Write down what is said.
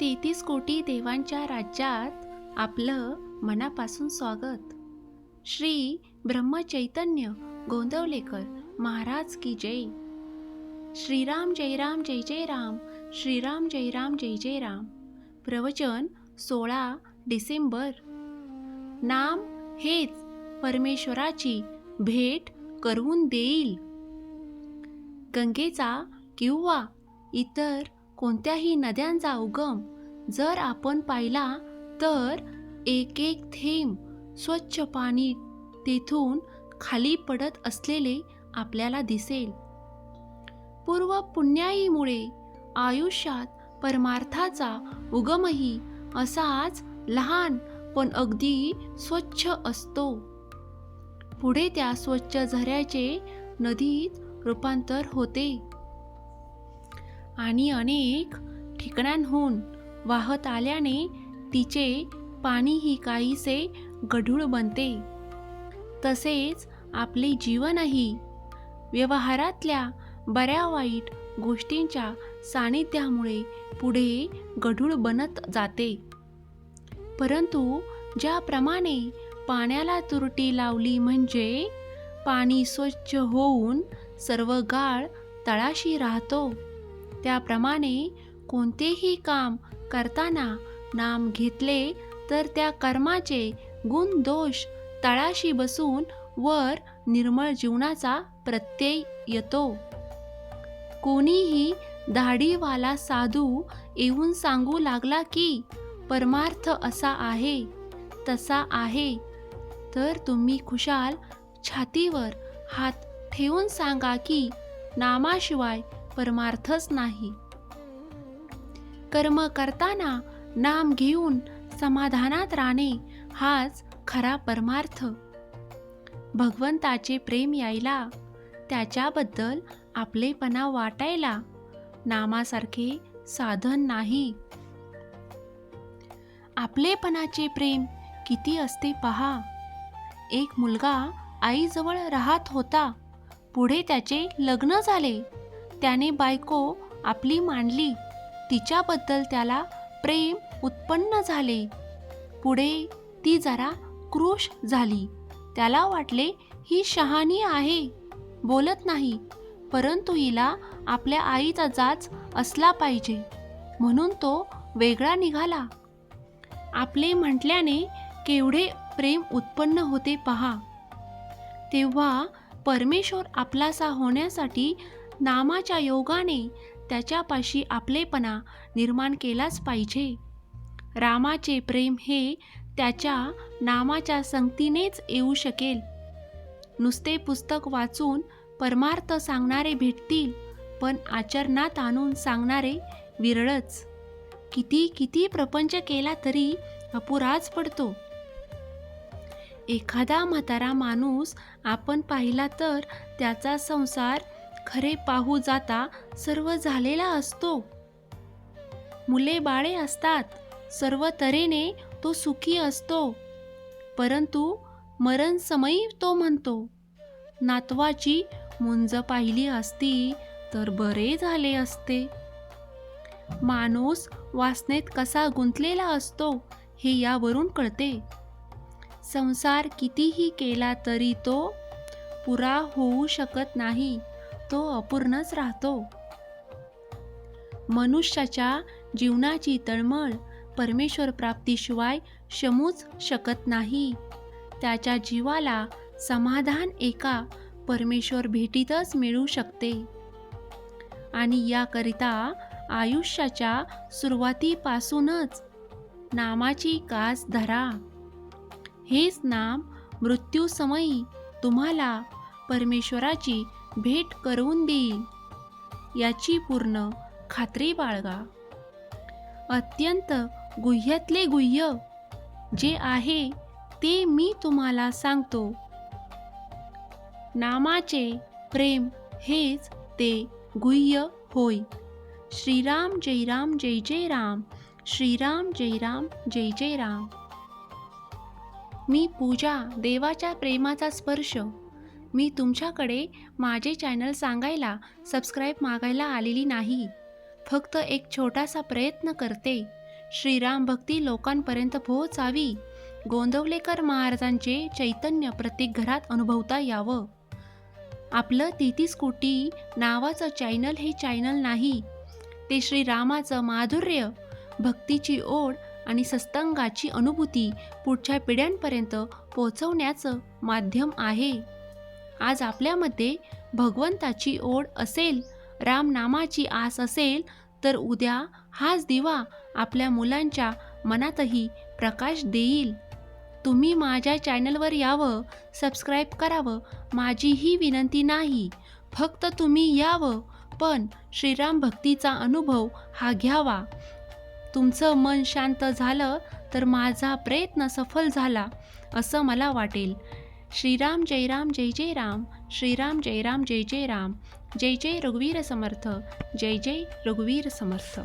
तेहतीस कोटी देवांच्या राज्यात आपलं मनापासून स्वागत. श्री ब्रह्मचैतन्य गोंदवलेकर महाराज की जय. श्रीराम जय राम जय जय राम श्रीराम जय राम जय जय राम. प्रवचन सोळा डिसेंबर. नाम हेच परमेश्वराची भेट करून देईल. गंगेचा किंवा इतर कोणत्याही नद्यांचा उगम जर आपण पाहिला तर एक एक थेंब स्वच्छ पाणी तेथून खाली पडत असलेले आपल्याला दिसेल. पूर्व पुण्याईमुळे आयुष्यात परमार्थाचा उगमही असाच लहान पण अगदी स्वच्छ असतो. पुढे त्या स्वच्छ झऱ्याचे नदीत रूपांतर होते. आणि अनेक ठिकाणांहून वाहत आल्याने तिचे पाणीही काहीसे गढूळ बनते. तसेच आपले जीवनही व्यवहारातल्या बऱ्या वाईट गोष्टींच्या सानिध्यामुळे पुढे गढूळ बनत जाते. परंतु ज्याप्रमाणे पाण्याला तुरटी लावली म्हणजे पाणी स्वच्छ होऊन सर्व गाळ तळाशी राहतो. त्याप्रमाणे कोणतेही काम करताना नाम घेतले तर त्या कर्माचे गुण दोष तळाशी बसून वर निर्मळ जीवनाचा प्रत्यय येतो. कोणीही दाढीवाला साधू येऊन सांगू लागला की परमार्थ असा आहे तसा आहे तर तुम्ही खुशाल छातीवर हात ठेवून सांगा की नामाशिवाय परमार्थच नाही. कर्म करताना नाम घेऊन समाधानात राहणे हाच खरा परमार्थ. भगवंताचे प्रेम यायला त्याच्याबद्दल आपलेपणा वाटायला नामासारखे साधन नाही. आपलेपणाचे प्रेम किती असते पहा. एक मुलगा आईजवळ राहत होता पुढे त्याचे लग्न झाले. त्याने बायको आपली मांडली. तिच्याबद्दल त्याला प्रेम उत्पन्न झाले. पुढे ती जरा क्रोश झाली. त्याला वाटले ही शहाणी आहे. बोलत नाही परंतु हिला आपल्या आईचा जाच असला पाहिजे. म्हणून तो वेगळा निघाला. आपले म्हटल्याने केवढे प्रेम उत्पन्न होते पहा. तेव्हा परमेश्वर आपलासा होण्यासाठी नामाच्या योगाने त्याच्यापाशी आपलेपणा निर्माण केलाच पाहिजे. रामाचे प्रेम हे त्याच्या नामाच्या संगतीनेच येऊ शकेल. नुसते पुस्तक वाचून परमार्थ सांगणारे भेटतील पण आचरणात आणून सांगणारे विरळच. किती किती प्रपंच केला तरी अपुराच पडतो. एखादा म्हातारा माणूस आपण पाहिला तर त्याचा संसार खरे पाहू जाता सर्व झालेला असतो. मुले बाळे असतात. सर्व तऱ्हेने तो सुखी असतो. परंतु मरण समयी तो म्हणतो नातवाची मुंज पाहिली असती तर बरे झाले असते. माणूस वासनेत कसा गुंतलेला असतो हे यावरून कळते. संसार कितीही केला तरी तो पुरा होऊ शकत नाही. तो अपूर्णच राहतो. मनुष्याच्या जीवनाची तळमळ परमेश्वर प्राप्तीशिवाय शमूच शकत नाही. त्याच्या जीवाला समाधान एका परमेश्वर भेटीतच मिळू शकते. आणि याकरिता आयुष्याच्या सुरुवातीपासूनच नामाची कास धरा. हेच नाम मृत्यूसमयी तुम्हाला परमेश्वराची भेट करून देईल याची पूर्ण खात्री बाळगा. अत्यंत गुह्यातले गुह्य जे आहे ते मी तुम्हाला सांगतो. नामाचे प्रेम हेच ते गुह्य होय. श्रीराम जय राम जय जय राम. श्रीराम जय राम जय जय राम. मी पूजा देवाच्या प्रेमाचा स्पर्श मी तुमच्याकडे माझे चॅनल सांगायला सबस्क्राईब मागायला आलेली नाही. फक्त एक छोटासा प्रयत्न करते. श्रीराम भक्ती लोकांपर्यंत पोहोचावी. गोंदवलेकर महाराजांचे चैतन्य प्रत्येक घरात अनुभवता यावं. आपलं तितीस कोटी नावाचं चॅनल हे चॅनल नाही. ते श्रीरामाचं माधुर्य भक्तीची ओढ आणि सत्संगाची अनुभूती पुढच्या पिढ्यांपर्यंत पोचवण्याचं माध्यम आहे. आज आपल्यामध्ये भगवंताची ओढ असेल रामनामाची आस असेल तर उद्या हाच दिवा आपल्या मुलांच्या मनातही प्रकाश देईल. तुम्ही माझ्या चॅनलवर यावं सबस्क्राईब करावं माझी ही विनंती नाही. फक्त तुम्ही यावं पण श्रीराम भक्तीचा अनुभव हा घ्यावा. तुमचं मन शांत झालं तर माझा प्रयत्न सफल झाला असं मला वाटेल. श्रीराम जय राम जय जय राम श्रीराम जय राम जय जय राम जय जय रघुवीर समर्थ जय जय रघुवीर समर्थ.